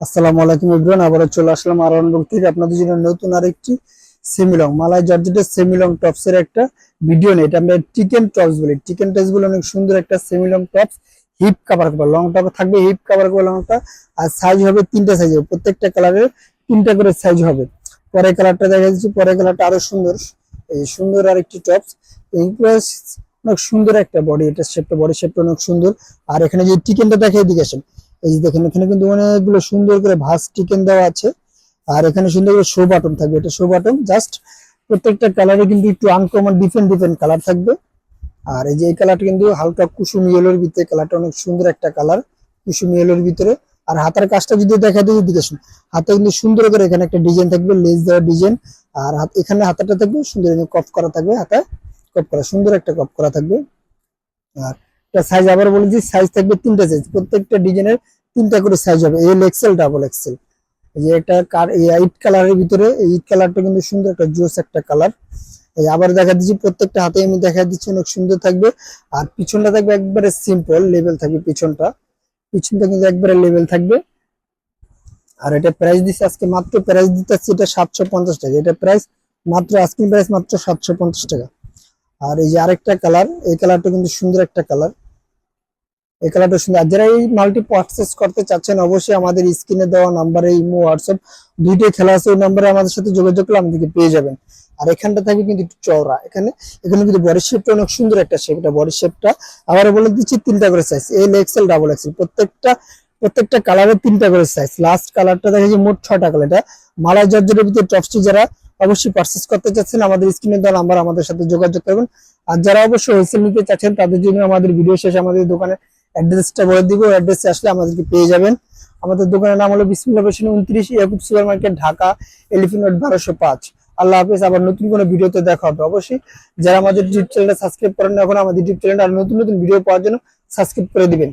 আসসালামু আলাইকুম ইব্রান আবারও চলে আসলাম আরন বুক থেকে। আপনাদের জন্য নতুন আরেকটি সেমিলং মালাই জর্জেটের সেমিলং টপসের একটা ভিডিও নেই এটা আমরা চিকেন টপস বলি। চিকেন টপস বলে অনেক সুন্দর একটা semi long tops hip cover করবে লং টপ থাকবে হিপ কাভার করবে লংটা আর সাইজ হবে তিনটা সাইজ হবে প্রত্যেকটা কালারের তিনটা করে সাইজ হবে। পরের কালারটা দেখা যাচ্ছে, পরের কালারটা আরও সুন্দর। এই সুন্দর আরেকটি টপস এইগুলো অনেক সুন্দর একটা বডি এটা শেপটা বডি শেপটা অনেক সুন্দর। আর এখানে যে চিকেনটা দেখে এদিকে আসেন এই যে দেখেন, এখানে কিন্তু অনেকগুলো সুন্দর করে ভাস চিকেন দেওয়া আছে। আর এখানে সুন্দর করে শো বাটন থাকবে। এটা শো বাটন জাস্ট প্রত্যেকটা কালারে কিন্তু একটু আনকমন ডিফারেন্ট ডিফারেন্ট কালার থাকবে। আর এই যে এই কালারটা কিন্তু হালকা কুসুম ইয়েলোর ভিতরে কালারটা অনেক সুন্দর একটা কালার কুসুম ইয়েলোর ভিতরে। আর হাতের কাজটা যদি দেখা দিই দিকে হাতে কিন্তু সুন্দর করে এখানে একটা ডিজাইন থাকবে লেস দেওয়া ডিজাইন আর এখানে হাতাটা থাকবে, সুন্দর কপ করা থাকবে হাতে কপ করা, সুন্দর একটা কপ করা থাকবে। আর এটা সাইজ আবার বলে দিই সাইজ থাকবে তিনটা সাইজ প্রত্যেকটা ডিজাইনের তিনটা করে সাইজ হবে। এল এক্সেল ডাবল এক্সেল এই যে একটা ইট কালারের ভিতরে, এই ইট কালারটা কিন্তু সুন্দর একটা জোস একটা কালার এই আবার দেখা দিচ্ছি, প্রত্যেকটা হাতে আমি দেখা দিচ্ছি, অনেক সুন্দর থাকবে। আর পিছনটা থাকবে একবারে সিম্পল লেভেল থাকবে পিছনটা। পিছনটা কিন্তু একবারে লেভেল থাকবে। আর এটা প্রাইস দিচ্ছে, আজকে মাত্র প্রাইস দিতে এটা সাতশো পঞ্চাশ টাকা। এটা প্রাইস মাত্র আজকে প্রাইস মাত্র সাতশো পঞ্চাশ টাকা। আর এই যে আরেকটা কালার এই কালারটা কিন্তু সুন্দর একটা কালার এই কালারটা সুন্দর। আর যারা এই মালটি পারচেস করতে চাচ্ছেন, অবশ্যই আমাদের স্ক্রিনে দেওয়া নাম্বারে ইমো হোয়াটসঅ্যাপ দুইটাই খেলা আছে, ওই নাম্বারে আমাদের সাথে যোগাযোগ করলে আমাদেরকে পেয়ে যাবেন। আর এখানটা থাকবে কিন্তু একটু চওড়া। এখানে এখানে কিন্তু বডি শেপটা অনেক সুন্দর একটা শেপ এটা বডি শেপটা আবার বলে দিচ্ছি তিনটা করে size L XL double XL প্রত্যেকটা প্রত্যেকটা কালারের তিনটা করে সাইজ লাস্ট কালারটা দেখা যায় মোট ছটা কালার এটা মালাই জর্জের ভিতরে টপসটি যারা অবশ্যই পারচেস করতে চাচ্ছেন, আমাদের স্ক্রিনে দেওয়া নাম্বার আমাদের সাথে যোগাযোগ করবেন। আর যারা অবশ্যই হোলসেল নিতে চাচ্ছেন, তাদের জন্য আমাদের ভিডিও শেষে, আমাদের দোকানের অ্যাড্রেসটা বলে দিব অ্যাড্রেসে আসলে আমাদেরকে পেয়ে যাবেন। আমাদের দোকানের নাম হলো বিসমিল্লা উনত্রিশ, Yakub super market, Dhaka Elephant Road বারোশো পাঁচ। আল্লাহ হাফিজ, আবার নতুন কোনো ভিডিওতে দেখা হবে। অবশ্যই যারা আমাদের ইউটিউব চ্যানেলটা সাবস্ক্রাইব করেন এখন আমাদের ইউটিউব চ্যানেলটা আর নতুন নতুন ভিডিও পাওয়ার জন্য সাবস্ক্রাইব করে দিবেন।